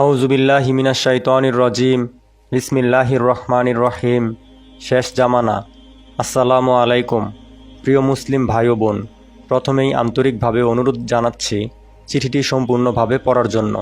আউজুবিল্লাহ হিমিনা শাইতানির রজিম। বিসমিল্লাহির রহমানির রহিম। শেষ জামানা। আসসালামু আলাইকুম। প্রিয় মুসলিম ভাই বোন, প্রথমেই আন্তরিকভাবে অনুরোধ জানাচ্ছি চিঠিটি সম্পূর্ণভাবে পড়ার জন্য।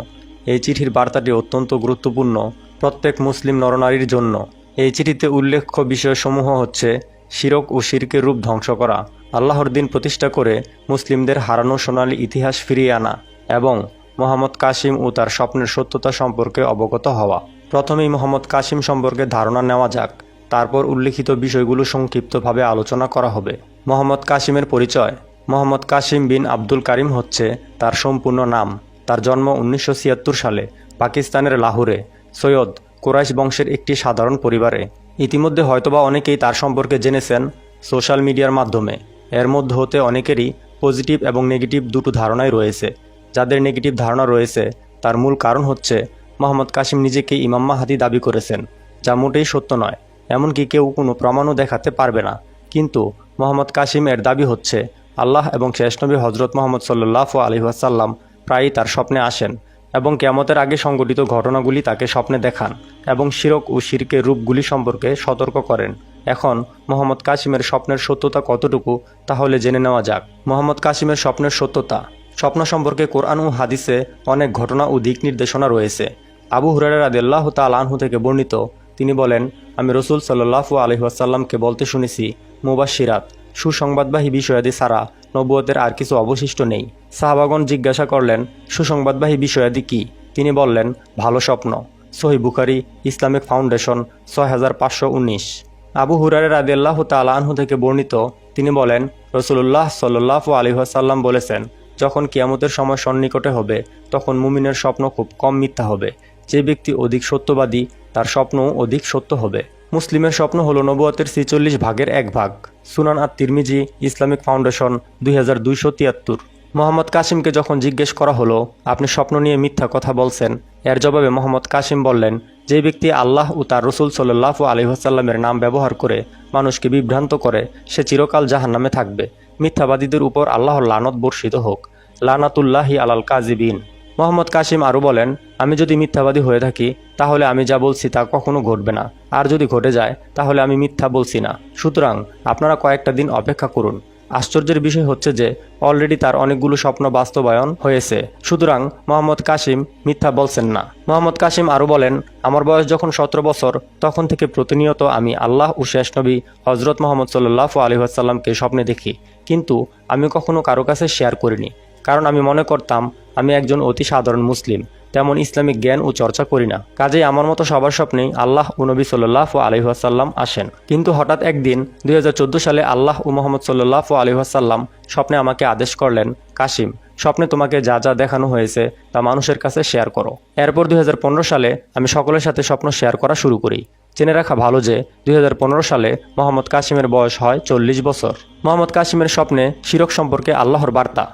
এই চিঠির বার্তাটি অত্যন্ত গুরুত্বপূর্ণ প্রত্যেক মুসলিম নরনারীর জন্য। এই চিঠিতে উল্লেখ্য বিষয়সমূহ হচ্ছে শিরক ও শিরকের রূপ ধ্বংস করা, আল্লাহর দিন প্রতিষ্ঠা করে মুসলিমদের হারানো সোনালী ইতিহাস ফিরিয়ে আনা এবং মোহাম্মদ কাসিম ও তার স্বপ্নের সত্যতা সম্পর্কে অবগত হওয়া। প্রথমেই মোহাম্মদ কাসিম সম্পর্কে ধারণা নেওয়া যাক, তারপর উল্লিখিত বিষয়গুলো সংক্ষিপ্তভাবে আলোচনা করা হবে। মোহাম্মদ কাসিমের পরিচয়। মোহাম্মদ কাসিম বিন আব্দুল কারিম হচ্ছে তার সম্পূর্ণ নাম। তার জন্ম উনিশশো ছিয়াত্তর সালে পাকিস্তানের লাহোরে, সৈয়দ কোরাইশ বংশের একটি সাধারণ পরিবারে। ইতিমধ্যে হয়তোবা অনেকেই তার সম্পর্কে জেনেছেন সোশ্যাল মিডিয়ার মাধ্যমে। এর মধ্যে হতে অনেকেরই পজিটিভ এবং নেগেটিভ দুটো ধারণাই রয়েছে। যাদের নেগেটিভ ধারণা রয়েছে, তার মূল কারণ হচ্ছে মোহাম্মদ কাসিম নিজেকে ইমাম মাহাদি দাবি করেছেন, যা মোটেই সত্য নয়। এমনকি কেউ কোনো প্রমাণও দেখাতে পারবে না। কিন্তু মোহাম্মদ কাসিম এর দাবি হচ্ছে, আল্লাহ এবং শেষনবী হজরত মোহাম্মদ সাল্লাহ আলহিহাসাল্লাম প্রায়ই তার স্বপ্নে আসেন এবং কেমতের আগে সংঘটিত ঘটনাগুলি তাকে স্বপ্নে দেখান এবং শিরক ও শিরকের রূপগুলি সম্পর্কে সতর্ক করেন। এখন মোহাম্মদ কাসিমের স্বপ্নের সত্যতা কতটুকু, তাহলে জেনে নেওয়া যাক। মোহাম্মদ কাসিমের স্বপ্নের সত্যতা স্বপ্ন সম্পর্কে কোরআন ও হাদিসে অনেক ঘটনা ও দিক নির্দেশনা রয়েছে। আবু হুরারা রাদিল্লাহ তাল আনহু থেকে বর্ণিত। তিনি বলেন, আমি রসুল সাল্লাহু আলহিহাসাল্লামকে বলতে শুনেছি মুবাশিরাত সুসংবাদবাহী বিষয়াদি ছাড়া নবুয়তের আর কিছু অবশিষ্ট নেই। সাহাবাগন জিজ্ঞাসা করলেন, সুসংবাদবাহী বিষয়াদি কি? তিনি বললেন, ভালো স্বপ্ন। সহি বুখারি, ইসলামিক ফাউন্ডেশন, ছয় হাজার পাঁচশো উনিশ। আবু হুরারে রাদিয়াল্লাহ তালাহু থেকে বর্ণিত, তিনি বলেন রসুল্লাহ সাল্লাহ আলহিহাসাল্লাম বলেছেন যখন কিয়ামতের সময় সন্নিকটে হবে, তখন মুমিনের স্বপ্ন খুব কম মিথ্যা হবে। যে ব্যক্তি অধিক সত্যবাদী, তার স্বপ্নও অধিক সত্য হবে। মুসলিমের স্বপ্ন হল নবুয়াতের ছিচল্লিশ ভাগের এক ভাগ। সুনান আর তিরমিজি ইসলামিক ফাউন্ডেশন, দুই হাজার দুইশো তিয়াত্তর। মোহাম্মদ কাসিমকে যখন জিজ্ঞেস করা হলো, আপনি স্বপ্ন নিয়ে মিথ্যা কথা বলছেন? এর জবাবে মোহাম্মদ কাসিম বললেন, যে ব্যক্তি আল্লাহ ও তার রসুল সাল্লাহ আলহিহাসাল্লামের নাম ব্যবহার করে মানুষকে বিভ্রান্ত করে, সে চিরকাল জাহান নামে থাকবে। মিথ্যাবাদীদের উপর আল্লাহর লানত বর্ষিত হোক। লানাতুল্লাহি আলাল কাজিবিন মোহাম্মদ কাসিম আরও বলেন, আমি যদি মিথ্যাবাদী হয়ে থাকি, তাহলে আমি যা বলছি তা কখনো ঘটবে না। আর যদি ঘটে যায়, তাহলে আমি মিথ্যা বলছি না। সুতরাং আপনারা কয়েকটা দিন অপেক্ষা করুন। আশ্চর্যের বিষয় হচ্ছে যে অলরেডি তার অনেকগুলো স্বপ্ন বাস্তবায়ন হয়েছে। সুতরাং মোহাম্মদ কাসিম মিথ্যা বলছেন না। মোহাম্মদ কাসিম আরও বলেন, আমার বয়স যখন সতেরো বছর, তখন থেকে প্রতিনিয়ত আমি আল্লাহ ও শেষ নবী হজরত মোহাম্মদ সাল্লাহ আলহিহাসাল্লামকে স্বপ্নে দেখি। কিন্তু আমি কখনো কারও কাছে শেয়ার করিনি। কারণ আমি মনে করতাম, আমি একজন অতি সাধারণ মুসলিম। তেমন ইসলামিক জ্ঞান ও চর্চা করি না। কাজেই আমার মতো সবার স্বপ্নেই আল্লাহ ও নবী সাল্লাহ আলহিহাসাল্লাম আসেন। কিন্তু হঠাৎ একদিন দুই হাজার চোদ্দ সালে আল্লাহ ও মোহাম্মদ সাল্লাহ আলহিহাসাল্লাম স্বপ্নে আমাকে আদেশ করলেন, কাশিম, স্বপ্নে তোমাকে যা যা দেখানো হয়েছে তা মানুষের কাছে শেয়ার করো। এরপর দুই হাজার পনেরো সালে আমি সকলের সাথে স্বপ্ন শেয়ার করা শুরু করি। জেনে রাখা ভালো যে দুই হাজার পনেরো সালে মোহাম্মদ কাশিমের বয়স হয় চল্লিশ বছর। মোহাম্মদ কাশিমের স্বপ্নে শিরক সম্পর্কে আল্লাহর বার্তা।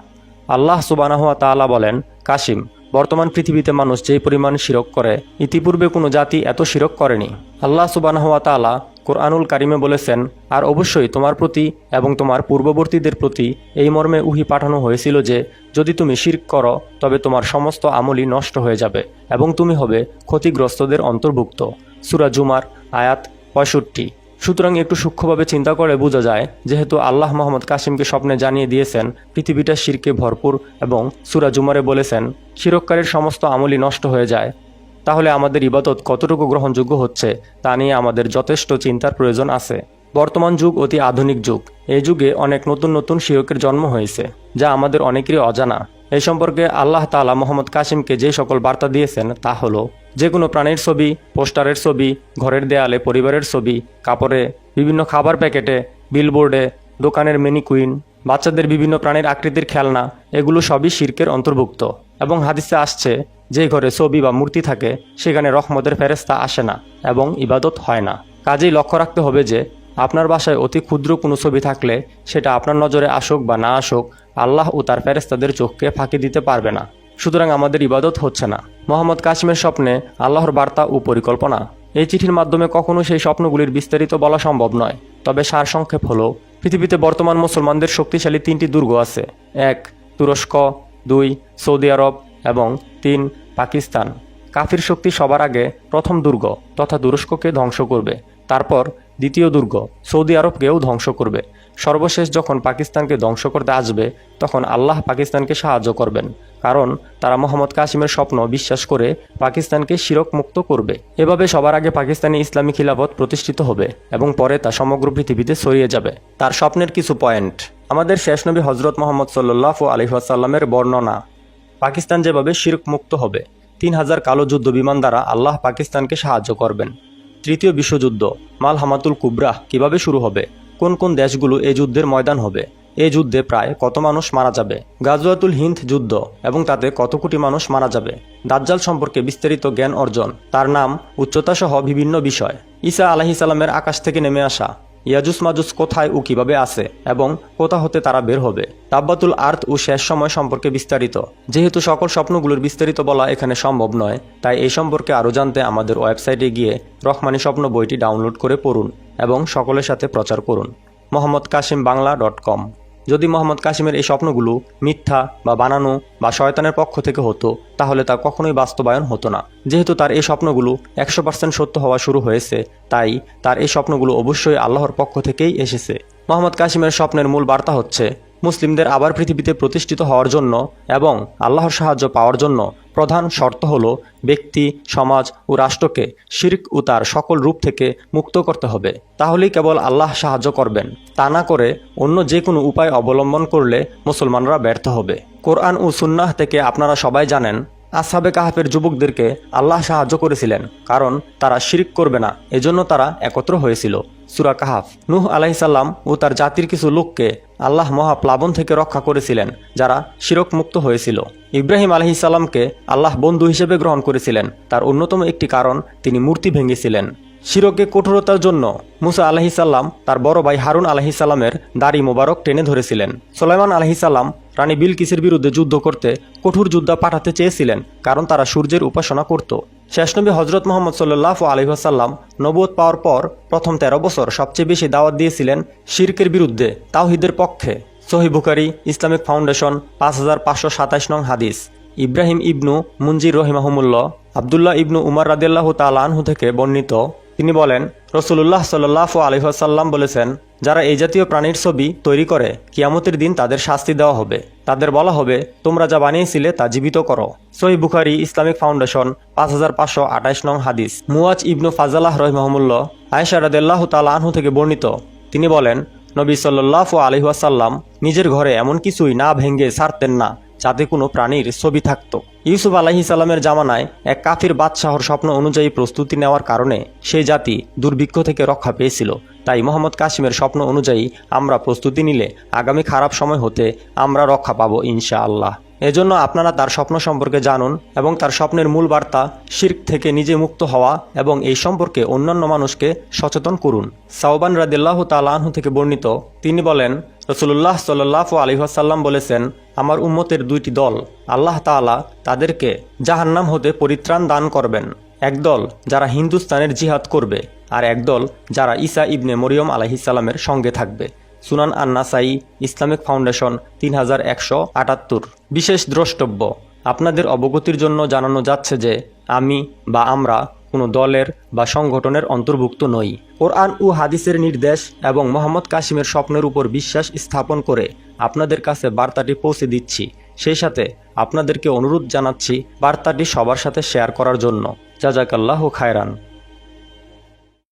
আল্লাহ সুবানাহুয়া তাআলা বলেন, কাশিম বর্তমান পৃথিবীতে মানুষ যেই পরিমাণ শিরক করে, ইতিপূর্বে কোনো জাতি এত শিরক করেনি। আল্লাহ সুবানাহুয়া তাআলা কোরআনুল কারিমে বলেছেন, আর অবশ্যই তোমার প্রতি এবং তোমার পূর্ববর্তীদের প্রতি এই মর্মে উহি পাঠানো হয়েছিল যে, যদি তুমি শির্ক করো, তবে তোমার সমস্ত আমলই নষ্ট হয়ে যাবে এবং তুমি হবে ক্ষতিগ্রস্তদের অন্তর্ভুক্ত। সুরা জুমার আয়াত পঁয়ষট্টি। সুতরাং একটু সূক্ষ্মভাবে চিন্তা করে বোঝা যায়, যেহেতু আল্লাহ মোহাম্মদ কাসিমকে স্বপ্নে জানিয়ে দিয়েছেন পৃথিবীটা শিরকে ভরপুর এবং সুরা জুমারে বলেছেন, শিরককারীর সমস্ত আমলই নষ্ট হয়ে যায়। তাহলে আমাদের ইবাদত কতটুকু গ্রহণযোগ্য হচ্ছে, তা নিয়ে আমাদের যথেষ্ট চিন্তার প্রয়োজন আছে। বর্তমান যুগ অতি আধুনিক যুগ। এই যুগে অনেক নতুন নতুন শিরকের জন্ম হয়েছে, যা আমাদের অনেকেরই অজানা। এই সম্পর্কে আল্লাহ তালা মোহাম্মদ কাসিমকে যে সকল বার্তা দিয়েছেন, তা হলো যে কোনো প্রাণীর ছবি, পোস্টারের ছবি, ঘরের দেয়ালে পরিবারের ছবি, কাপড়ে, বিভিন্ন খাবার প্যাকেটে, বিলবোর্ডে, দোকানের মেনিকুইন বাচ্চাদের বিভিন্ন প্রাণীর আকৃতির খেলনা, এগুলো সবই শির্কের অন্তর্ভুক্ত। এবং হাদিসে আসছে, যে ঘরে ছবি বা মূর্তি থাকে, সেখানে রহমতের ফেরেস্তা আসে না এবং ইবাদত হয় না। কাজেই লক্ষ্য রাখতে হবে যে, আপনার বাসায় অতি ক্ষুদ্র কোনো ছবি থাকলে, সেটা আপনার নজরে আসুক বা না আসুক, আল্লাহ ও তার ফেরেস্তাদের চোখকে ফাঁকি দিতে পারবে না। সুতরাং আমাদের ইবাদত হচ্ছে না। মোহাম্মদ কাশিমের স্বপ্নে আল্লাহর বার্তা ও পরিকল্পনা। এই চিঠির মাধ্যমে কখনো সেই স্বপ্নগুলির বিস্তারিত বলা সম্ভব নয়। তবে সারসংক্ষেপ হলো, পৃথিবীতে বর্তমান মুসলমানদের শক্তিশালী তিনটি দুর্গ আছে। এক, তুরস্ক, দুই, সৌদি আরব এবং তিন, পাকিস্তান। কাফির শক্তি সবার আগে প্রথম দুর্গ তথা তুরস্ককে ধ্বংস করবে। তারপর দ্বিতীয় দুর্গ সৌদি আরবকেও ধ্বংস করবে। সর্বশেষ যখন পাকিস্তানকে ধ্বংস করতে আসবে, তখন আল্লাহ পাকিস্তানকে সাহায্য করবেন। কারণ তারা মোহাম্মদ কাসিমের স্বপ্ন বিশ্বাস করে পাকিস্তানকে শিরক মুক্ত করবে। এভাবে সবার আগে পাকিস্তানি ইসলামী খিলাফত প্রতিষ্ঠিত হবে এবং পরে তা সমগ্র পৃথিবীতে ছড়িয়ে যাবে। তার স্বপ্নের কিছু পয়েন্ট। আমাদের শেষ নবী হজরত মোহাম্মদ সাল্লাহ আলহিহাসাল্লামের বর্ণনা, পাকিস্তান যেভাবে শিরক মুক্ত হবে, তিন হাজার কালো যুদ্ধ বিমান দ্বারা আল্লাহ পাকিস্তানকে সাহায্য করবেন। তৃতীয় বিশ্বযুদ্ধ মাল হামাতুল কুবরাহ কীভাবে শুরু হবে, কোন কোন দেশগুলো এই যুদ্ধের ময়দান হবে এই যুদ্ধে প্রায় কত মানুষ মারা যাবে? গাজওয়াতুল হিন্দ যুদ্ধ এবং তাতে কত কোটি মানুষ মারা যাবে? দাজ্জাল সম্পর্কে বিস্তারিত জ্ঞান অর্জন। তার নাম উচ্চতা সহ বিভিন্ন বিষয়। ঈসা আলাহি সালামের আকাশ থেকে নেমে আসা। ইয়াজুস মাজুস কোথায় ও কীভাবে আছে এবং কোথা হতে তারা বের হবে? তাব্বাতুল আর্থ ও শেষ সময় সম্পর্কে বিস্তারিত। যেহেতু সকল স্বপ্নগুলোর বিস্তারিত বলা এখানে সম্ভব নয়, তাই এই সম্পর্কে আরও জানতে আমাদের ওয়েবসাইটে গিয়ে রহমানি স্বপ্ন বইটি ডাউনলোড করে পড়ুন এবং সকলের সাথে প্রচার করুন। Mohammad Kashim Bangla dot com. যদি মোহাম্মদ কাশিমের এই স্বপ্নগুলো মিথ্যা বা বানানো বা শয়তানের পক্ষ থেকে হতো, তাহলে তা কখনোই বাস্তবায়ন হতো না। যেহেতু তার এই স্বপ্নগুলো একশো পার্সেন্ট সত্য হওয়া শুরু হয়েছে, তাই তার এই স্বপ্নগুলো অবশ্যই আল্লাহর পক্ষ থেকেই এসেছে। মোহাম্মদ কাশিমের স্বপ্নের মূল বার্তা হচ্ছে মুসলিমদের আবার পৃথিবীতে প্রতিষ্ঠিত হওয়ার জন্য এবং আল্লাহর সাহায্য পাওয়ার জন্য প্রধান শর্ত হল ব্যক্তি, সমাজ ও রাষ্ট্রকে শির্ক ও তার সকল রূপ থেকে মুক্ত করতে হবে। তাহলেই কেবল আল্লাহ সাহায্য করবেন। তা না করে অন্য যে কোনো উপায় অবলম্বন করলে মুসলমানরা ব্যর্থ হবে। কোরআন ও সুন্নাহ থেকে আপনারা সবাই জানেন, আসহাবে কাহাফের যুবকদেরকে আল্লাহ সাহায্য করেছিলেন, কারণ তারা শিরিক করবে না, এজন্য তারা একত্র হয়েছিল। সুরা কাহাফ। নুহ আলাহিসাল্লাম ও তার জাতির কিছু লোককে আল্লাহ মহা প্লাবন থেকে রক্ষা করেছিলেন, যারা শিরক মুক্ত হয়েছিল। ইব্রাহিম আলহিসাল্লামকে আল্লাহ বন্ধু হিসেবে গ্রহণ করেছিলেন। তার অন্যতম একটি কারণ, তিনি মূর্তি ভেঙেছিলেন। শিরকে কঠোরতার জন্য মুসা আলহিসাল্লাম তার বড় ভাই হারুন আলহিসাল্লামের দাড়ি মোবারক টেনে ধরেছিলেন। সোলাইমান আলহিসাল্লাম রানী বিলকিসের বিরুদ্ধে যুদ্ধ করতে কঠোর যুদ্ধ পাঠাতে চেয়েছিলেন, কারণ তারা সূর্যের উপাসনা করত। শেষনবী হজরত মোহাম্মদ সাল্লাহ আলহিহাসাল্লাম নবুয়ত পাওয়ার পর প্রথম তেরো বছর সবচেয়ে বেশি দাওয়াত দিয়েছিলেন শির্কের বিরুদ্ধে, তাওহিদের পক্ষে। সহি বুকারি ইসলামিক ফাউন্ডেশন, পাঁচ হাজার পাঁচশো সাতাশ নং হাদিস। ইব্রাহিম ইবনু মুঞ্জির রহিমাহমুল্লা আবদুল্লাহ ইবনু উমার রাদিল্লাহ তালানহু থেকে বর্ণিত। তিনি বলেন রসুল্লাহ সাল্লাহ আলহিহাসাল্লাম বলেছেন, যারা এই জাতীয় প্রাণীর ছবি তৈরি করে, কিয়ামতের দিন তাদের শাস্তি দেওয়া হবে। তাদের বলা হবে, তোমরা যা বানিয়েছিলে তা জীবিত করো। সহি বুখারি ইসলামিক ফাউন্ডেশন, পাঁচ হাজার পাঁচশো আঠাইশ নং হাদিস। মুয়াজ ইবনু ফাজালাহ রহিমাহমুল্লাহ আয়সা রাদেল্লাহ তালাহু থেকে বর্ণিত। তিনি বলেন, নবী সাল্লাহ আলহিহাসাল্লাম নিজের ঘরে এমন কিছুই না ভেঙ্গে ছাড়তেন না। যাতে কোনো প্রাণীর ছবি থাকত। ইউসুফ আলাহি সাল্লামের জামানায় এক কাফির বাদশাহর স্বপ্ন অনুযায়ী প্রস্তুতি নেওয়ার কারণে সেই জাতি দুর্ভিক্ষ থেকে রক্ষা পেয়েছিল। তাই মোহাম্মদ কাসিমের স্বপ্ন অনুযায়ী আমরা প্রস্তুতি নিলে আগামী খারাপ সময় হতে আমরা রক্ষা পাবো ইনশা আল্লাহ এজন্য আপনারা তার স্বপ্ন সম্পর্কে জানুন এবং তার স্বপ্নের মূল বার্তা শির্ক থেকে নিজে মুক্ত হওয়া এবং এই সম্পর্কে অন্যান্য মানুষকে সচেতন করুন। সাউবান রাদিল্লাহ তালাহু থেকে বর্ণিত তিনি বলেন রসুল্লাহ সাল্লাহ আলিহাসাল্লাম বলেছেন, আমার উম্মতের দুইটি দল, আল্লাহ তালা তাদেরকে জাহান্নাম হতে পরিত্রাণ দান করবেন। একদল যারা হিন্দুস্তানের জিহাদ করবে, আর একদল যারা ঈসা ইবনে মরিয়ম আলাহিসাল্লামের সঙ্গে থাকবে। সুনান আন্নাসাই, ইসলামিক ফাউন্ডেশন তিন বিশেষ দ্রষ্টব্য আপনাদের অবগতির জন্য জানানো যাচ্ছে যে আমি বা আমরা কোনো দলের বা সংগঠনের অন্তর্ভুক্ত নই। কোরআন ও হাদিসের নির্দেশ এবং মোহাম্মদ কাশিমের স্বপ্নের উপর বিশ্বাস স্থাপন করে আপনাদের কাছে বার্তাটি পৌঁছে দিচ্ছি। সেই সাথে আপনাদেরকে অনুরোধ জানাচ্ছি বার্তাটি সবার সাথে শেয়ার করার জন্য। জাজাকাল্লাহ খায়রান।